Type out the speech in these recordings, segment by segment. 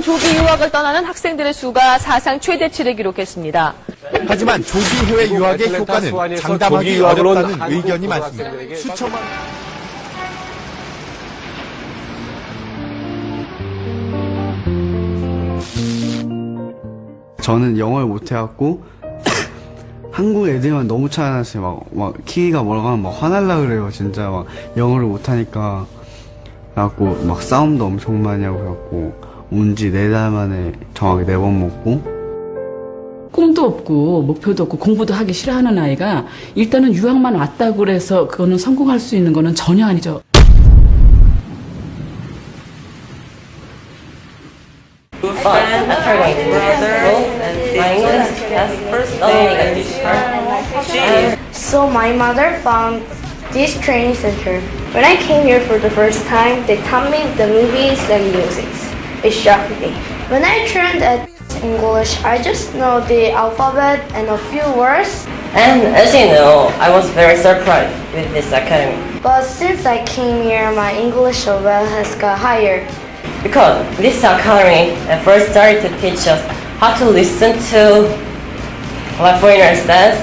조기 유학을 떠나는 학생들의 수가 사상 최대치를 기록했습니다. 하지만 조기 해외 유학의 효과는 장담하기 어렵다는 의견이 많습니다. 수천만 저는 영어를 못해갖고 한국 애들만 너무 차이 났어요. 막, 막 키위가 뭐라고 하면 막 화날라 그래요. 진짜 막 영어를 못하니까 그래갖고 막 싸움도 엄청 많이 하고 그래갖고 온 지 네 달 만에 정확히 네 번 먹고 꿈도 없고 목표도 없고 공부도 하기 싫어하는 아이가 일단은 유학만 왔다고 그래서 그거는 성공할 수 있는 거는 전혀 아니죠. So my mother found this training center. When I came here for the first time, they taught me the movies and music. It shocked me. When I trained at English, I just know the alphabet and a few words. And as you know, I was very surprised with this academy But since I came here, my English level has got higher. because this academy at first started to teach us how to listen to what foreigners says.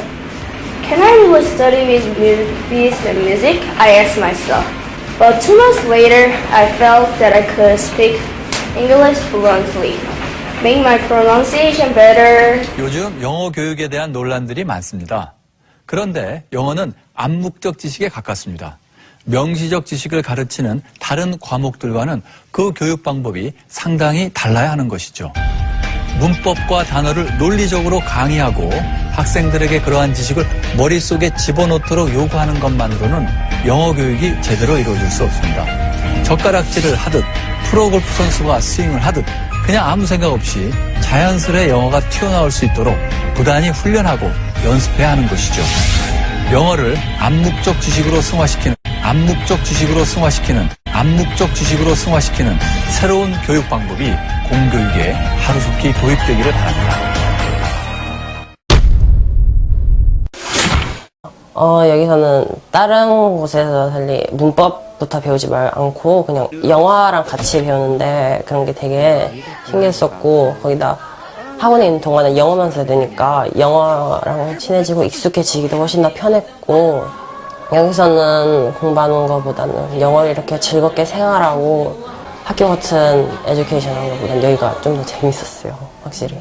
Can I really study with movies and music? I asked myself. But two months later, I felt that I could speak English fluently. Make my pronunciation better, 요즘 영어 교육에 대한 논란들이 많습니다. 그런데 영어는 암묵적 지식에 가깝습니다. 명시적 지식을 가르치는 다른 과목들과는 그 교육 방법이 상당히 달라야 하는 것이죠. 문법과 단어를 논리적으로 강의하고 학생들에게 그러한 지식을 머릿속에 집어넣도록 요구하는 것만으로는 영어 교육이 제대로 이루어질 수 없습니다. 젓가락질을 하듯 프로골프 선수가 스윙을 하듯 그냥 아무 생각 없이 자연스레 영어가 튀어나올 수 있도록 부단히 훈련하고 연습해야 하는 것이죠. 영어를 암묵적 지식으로 승화시키는 암묵적 지식으로 승화시키는 암묵적 지식으로 승화시키는 새로운 교육 방법이 공교육에 하루속히 도입되기를 바랍니다. 어, 여기서는 다른 곳에서 달리 문법 부터 배우지 말 않고 그냥 영화랑 같이 배우는데 그런 게 되게 신기했었고 거기다 학원에 있는 동안은 영어만 써야 되니까 영어랑 친해지고 익숙해지기도 훨씬 더 편했고 여기서는 공부하는 것보다는 영어를 이렇게 즐겁게 생활하고 학교 같은 에듀케이션 하는 것보다는 여기가 좀 더 재밌었어요 확실히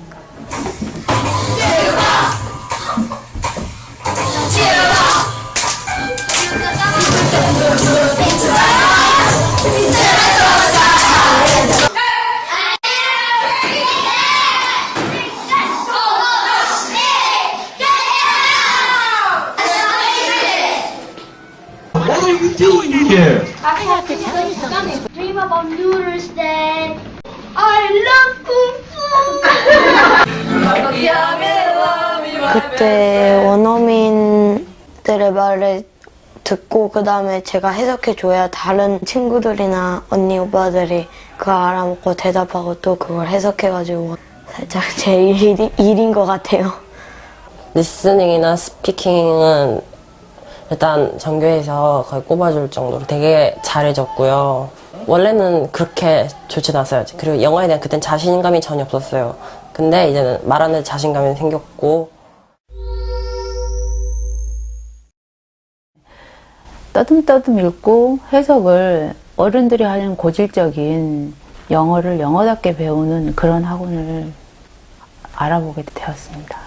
dream about noodles then I love kung fu. 그때 원어민들의 말을 듣고 그 다음에 제가 해석해 줘야 다른 친구들이나 언니 오빠들이 그거 알아먹고 대답하고 또 그걸 해석해가지고 살짝 제 일이, 일인 것 같아요. 리스닝이나 스피킹은 일단 전교에서 거의 꼽아줄 정도로 되게 잘해줬고요. 원래는 그렇게 좋지 않았어요. 그리고 영어에 대한 그땐 자신감이 전혀 없었어요. 근데 이제는 말하는 자신감이 생겼고 떠듬떠듬 읽고 해석을 어른들이 하는 고질적인 영어를 영어답게 배우는 그런 학원을 알아보게 되었습니다.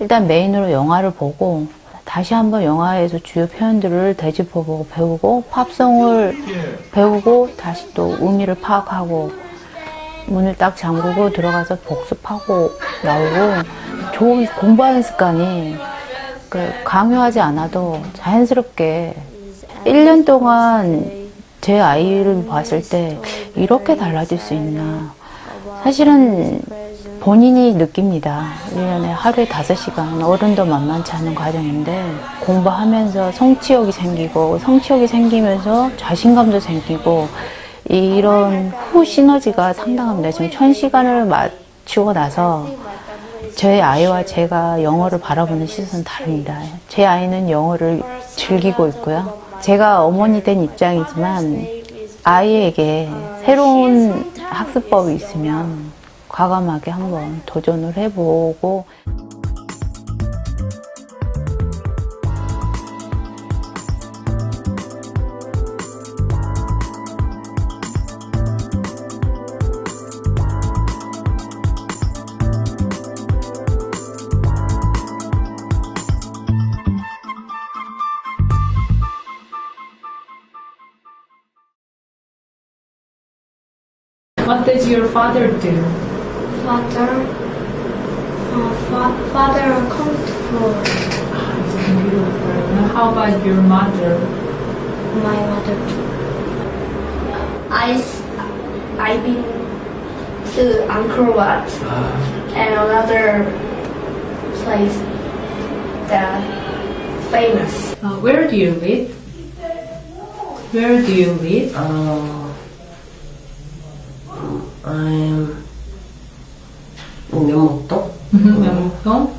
일단 메인으로 영화를 보고 다시 한번 영화에서 주요 표현들을 되짚어보고 배우고 팝송을 배우고 다시 또 의미를 파악하고 문을 딱 잠그고 들어가서 복습하고 나오고 좋은 공부하는 습관이 그 강요하지 않아도 자연스럽게 1년 동안 제 아이를 봤을 때 이렇게 달라질 수 있나. 사실은 본인이 느낍니다. 1년에 하루에 5시간, 어른도 만만치 않은 과정인데, 공부하면서 성취욕이 생기고, 성취욕이 생기면서 자신감도 생기고, 이런 후 시너지가 상당합니다. 지금 1000시간을 마치고 나서, 제 아이와 제가 영어를 바라보는 시선은 다릅니다. 제 아이는 영어를 즐기고 있고요. 제가 어머니 된 입장이지만 아이에게 새로운 학습법이 있으면 과감하게 한번 도전을 해보고 What does your father do? Father, uh, fa- father cooked for How about your mother? my mother. i've been to Angkor Wat and another place that famous. Uh, where do you live? Where do you live? 어, I'm? 명목동. Uh,